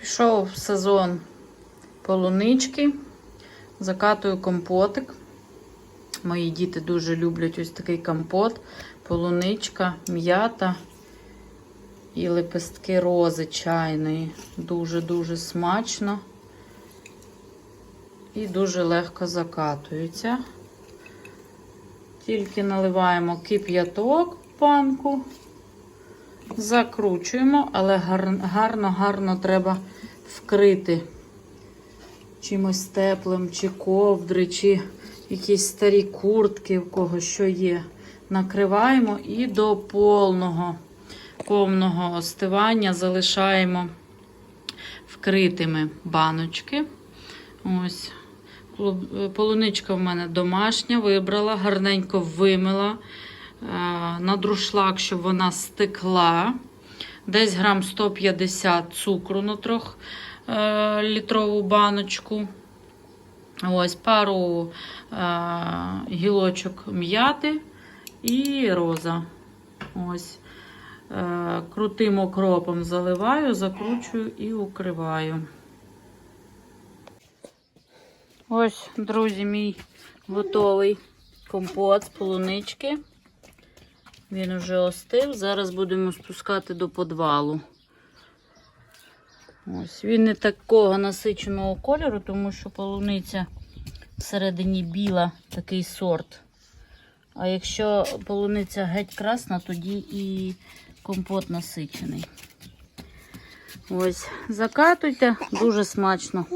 Пішов сезон полунички, закатую компотик. Мої діти дуже люблять ось такий компот, полуничка, м'ята і лепестки рози чайної. Дуже-дуже смачно і дуже легко закатується. Тільки наливаємо кип'яток в банку, закручуємо, але гарно-гарно треба вкрити чимось теплим, чи ковдри, чи якісь старі куртки, в кого що є. Накриваємо і до повного, повного остивання залишаємо вкритими баночки. Ось. Полуничка в мене домашня, вибрала, гарненько вимила на друшлак, щоб вона стекла. Десь грам 150 цукру на трьох е, літрову баночку. Ось пару е, гілочок м'яти і роза. Ось. Е, крутим окропом заливаю, закручую і укриваю. Ось, друзі, мій готовий компот з полунички. Він вже остив. Зараз будемо спускати до подвалу. Ось, Він не такого насиченого кольору, тому що полуниця всередині біла, такий сорт. А якщо полуниця геть красна, тоді і компот насичений. Ось, закатуйте, дуже смачно.